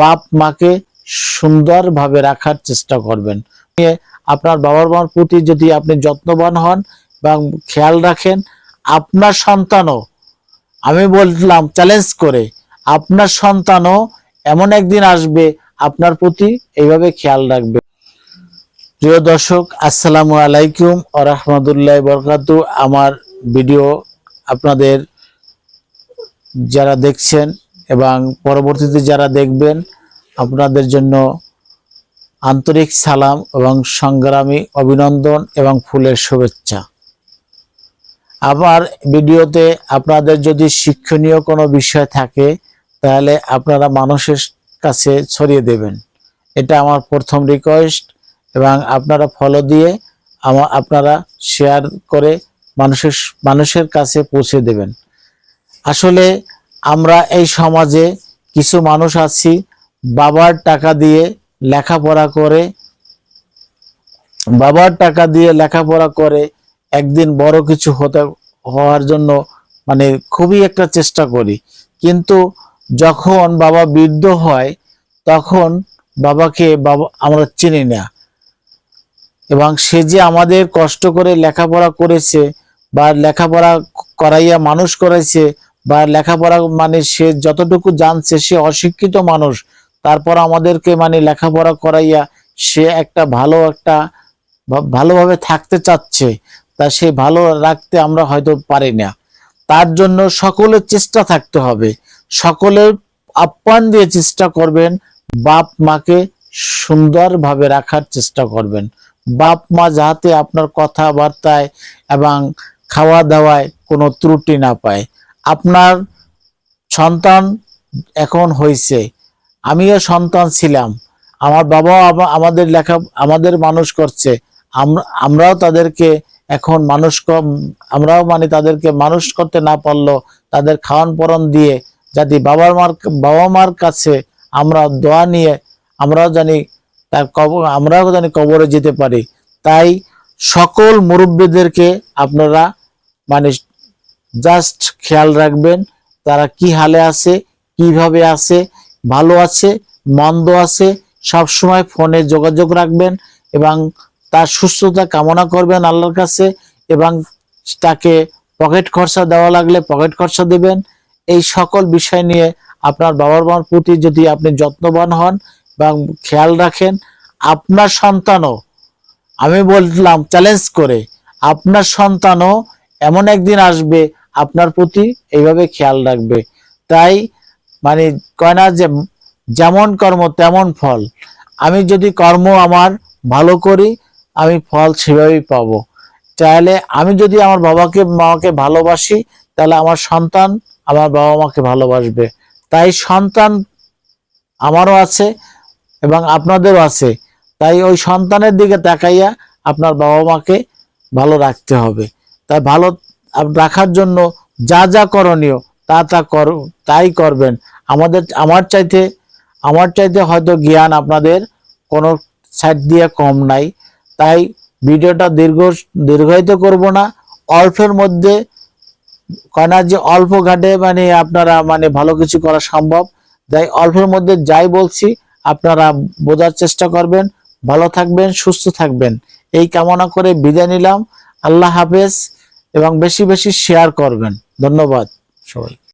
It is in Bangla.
বাপ মাকে সুন্দরভাবে রাখার চেষ্টা করবেন। আপনার বাবার মার প্রতি যদি আপনি যত্নবান হন এবং খেয়াল রাখেন, আপনার সন্তানও, আমি বললাম চ্যালেঞ্জ করে, আপনার সন্তানও এমন একদিন আসবে, আপনার প্রতি এইভাবে খেয়াল রাখবে। প্রিয় দর্শক, আসসালামু আলাইকুম ও রহমতুল্লাহ বরকাতু আমার ভিডিও আপনাদের যারা দেখছেন এবং পরবর্তীতে যারা দেখবেন, আপনাদের জন্য আন্তরিক সালাম এবং সংগ্রামী অভিনন্দন এবং ফুলের শুভেচ্ছা। আমার ভিডিওতে আপনাদের যদি শিক্ষণীয় কোনো বিষয় থাকে, তাহলে আপনারা মানুষের কাছে ছড়িয়ে দেবেন। এটা আমার প্রথম রিকোয়েস্ট এবং আপনারা ফলো দিয়ে আমার আপনারা শেয়ার করে মানুষের মানুষের কাছে পৌঁছে দেবেন। আসলে আমরা এই সমাজে কিছু মানুষ আছি, বাবার টাকা দিয়ে লেখাপড়া করে, বাবার টাকা দিয়ে লেখাপড়া করে একদিন বড় কিছু হতে, হওয়ার জন্য মানে খুবই একটা চেষ্টা করি। কিন্তু যখন বাবা বৃদ্ধ হয়, তখন বাবাকে বাবা, আমরা চিনি না। এবং সে যে আমাদের কষ্ট করে লেখাপড়া করেছে বা লেখাপড়া করাইয়া মানুষ করাইছে বা লেখাপড়া মানে সে যতটুকু জানছে সে অশিক্ষিত মানুষ, তারপর আমাদেরকে মানে লেখাপড়া করাইয়া সে একটা ভালো একটা ভালোভাবে থাকতে চাচ্ছে, তা সে ভালো রাখতে আমরা হয়তো পারি না। তার জন্য সকলের চেষ্টা থাকতে হবে। সকলের আপ্যায়ন দিয়ে চেষ্টা করবেন, বাপ মাকে সুন্দরভাবে রাখার চেষ্টা করবেন। বাপ মা যাতে আপনার কথাবার্তায় এবং খাওয়া দাওয়ায় কোনো ত্রুটি না পায়। আপনার সন্তান এখন হয়েছে আমিও সন্তান ছিলাম। আমার বাবাও আমাদের লেখা আমাদের মানুষ করছে। আমরাও তাদেরকে এখন মানুষ আমরাও মানে তাদেরকে মানুষ করতে না পারলেও তাদের খাওয়ান পরন দিয়ে যাতে বাবার মার বাবা মার কাছে আমরা দোয়া নিয়ে আমরাও জানি তার কবর আমরাও জানি কবরে যেতে পারি। তাই সকল মুরব্বীদেরকে আপনারা মানে জাস্ট খেয়াল রাখবেন তারা কি হালে আছে, কীভাবে আছে, ভালো আছে, মন্দ আছে সব সময় ফোনে যোগাযোগ রাখবেন এবং তার সুস্থতা কামনা করবেন আল্লাহর কাছে এবং তাকে পকেট খরচা দেওয়া লাগলে পকেট খরচা দেবেন। এই সকল বিষয় নিয়ে আপনার বাবার মার প্রতি যদি আপনি যত্নবান হন এবং খেয়াল রাখেন, আপনার সন্তানও, আমি বললাম চ্যালেঞ্জ করে, আপনার সন্তানও এমন একদিন আসবে, আপনার প্রতি এইভাবে খেয়াল রাখবে। তাই মানে কয় না যে যেমন কর্ম তেমন ফল। আমি যদি কর্ম আমার ভালো করি, আমি ফল সেভাবেই পাব। চাইলে আমি যদি আমার বাবাকে, মাকে ভালোবাসি, তাহলে আমার সন্তান আমার বাবা মাকে ভালোবাসবে। তাই সন্তান আমারও আছে এবং আপনাদেরও আছে। তাই ওই সন্তানের দিকে তাকাইয়া আপনার বাবা মাকে ভালো রাখতে হবে। তাই ভালো রাখার জন্য যা যা করণীয় তা তা কর, তাই করবেন। আমাদের, আমার চাইতে আমার চাইতে হয়তো জ্ঞান আপনাদের কোনো সাইড দিয়ে কম নাই। তাই ভিডিওটা দীর্ঘ, দীর্ঘায়িত করব না। অল্পের মধ্যে কয় না যে অল্প ঘাটে মানে আপনারা মানে ভালো কিছু করা সম্ভব। তাই অল্পের মধ্যে যাই বলছি, আপনারা বোঝার চেষ্টা করবেন। ভালো থাকবেন, সুস্থ থাকবেন। এই কামনা করে বিদায় নিলাম। আল্লাহ হাফেজ। এবং বেশি বেশি শেয়ার করবেন। ধন্যবাদ সবাই